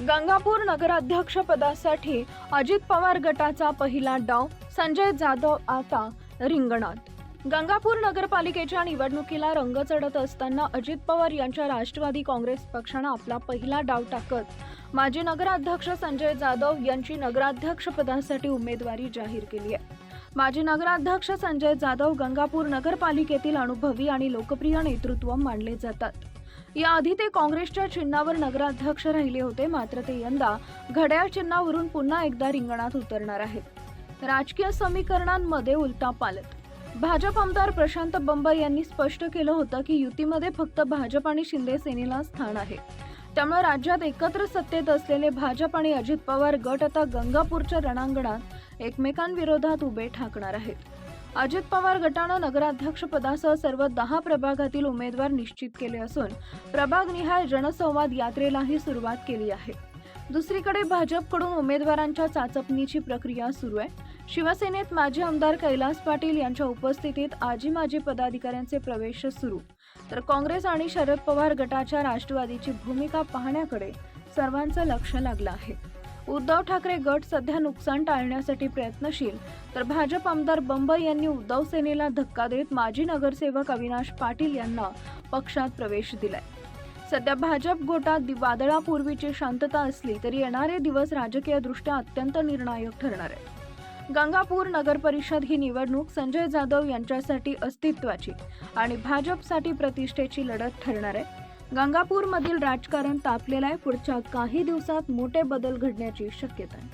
गंगापूर नगराध्यक्ष पदासाठी अजित पवार गटाचा पहिला डाव संजय जाधव आता रिंगणात. गंगापूर नगरपालिकेच्या निवडणुकीला रंग चढत असताना अजित पवार यांच्या राष्ट्रवादी काँग्रेस पक्षानं आपला पहिला डाव टाकत माजी नगराध्यक्ष संजय जाधव यांची नगराध्यक्ष पदासाठी उमेदवारी जाहीर केली आहे. माजी नगराध्यक्ष संजय जाधव गंगापूर नगरपालिकेतील अनुभवी आणि लोकप्रिय नेतृत्व मानले जातात. याआधी ते काँग्रेसच्या चिन्हावर नगराध्यक्ष राहिले होते. मात्र ते यंदा घड्याळ चिन्हावरून पुन्हा एकदा रिंगणात उतरणार आहेत. राजकीय समीकरणांमध्ये उलटा पालत भाजप आमदार प्रशांत बंब यांनी स्पष्ट केलं होतं की युतीमध्ये फक्त भाजप आणि शिंदे सेनेला स्थान आहे. त्यामुळे राज्यात एकत्र सत्तेत असलेले भाजप आणि अजित पवार गट आता गंगापूरच्या रणांगणात एकमेकांविरोधात उभे ठाकणार आहेत. अजित पवार गटानं नगराध्यक्षपदासह सर्व दहा प्रभागातील उमेदवार निश्चित केले असून प्रभागनिहाय जनसंवाद यात्रेलाही सुरुवात केली आहे. दुसरीकडे भाजपकडून उमेदवारांच्या चाचपणीची प्रक्रिया सुरू आहे. शिवसेनेत माजी आमदार कैलास पाटील यांच्या उपस्थितीत आजी माजी पदाधिकाऱ्यांचे प्रवेश सुरू. तर काँग्रेस आणि शरद पवार गटाच्या राष्ट्रवादीची भूमिका पाहण्याकडे सर्वांचं लक्ष लागलं आहे. उद्धव ठाकरे गट सध्या नुकसान टाळण्यासाठी प्रयत्नशील. तर भाजप आमदार बंब यांनी उद्धव सेनेला धक्का देत माजी नगरसेवक अविनाश पाटील यांना पक्षात प्रवेश दिलाय. सध्या भाजप गोटात वादळापूर्वीची शांतता असली तरी येणारे दिवस राजकीयदृष्ट्या अत्यंत निर्णायक ठरणार आहे गंगापूर नगर परिषद ही निवडणूक संजय जाधव यांच्यासाठी अस्तित्वाची आणि भाजपसाठी प्रतिष्ठेची लढत ठरणार आहे. गंगापूरमधील राजकारण तापलेलं आहे. पुढच्या काही दिवसात मोठे बदल घडण्याची शक्यता आहे.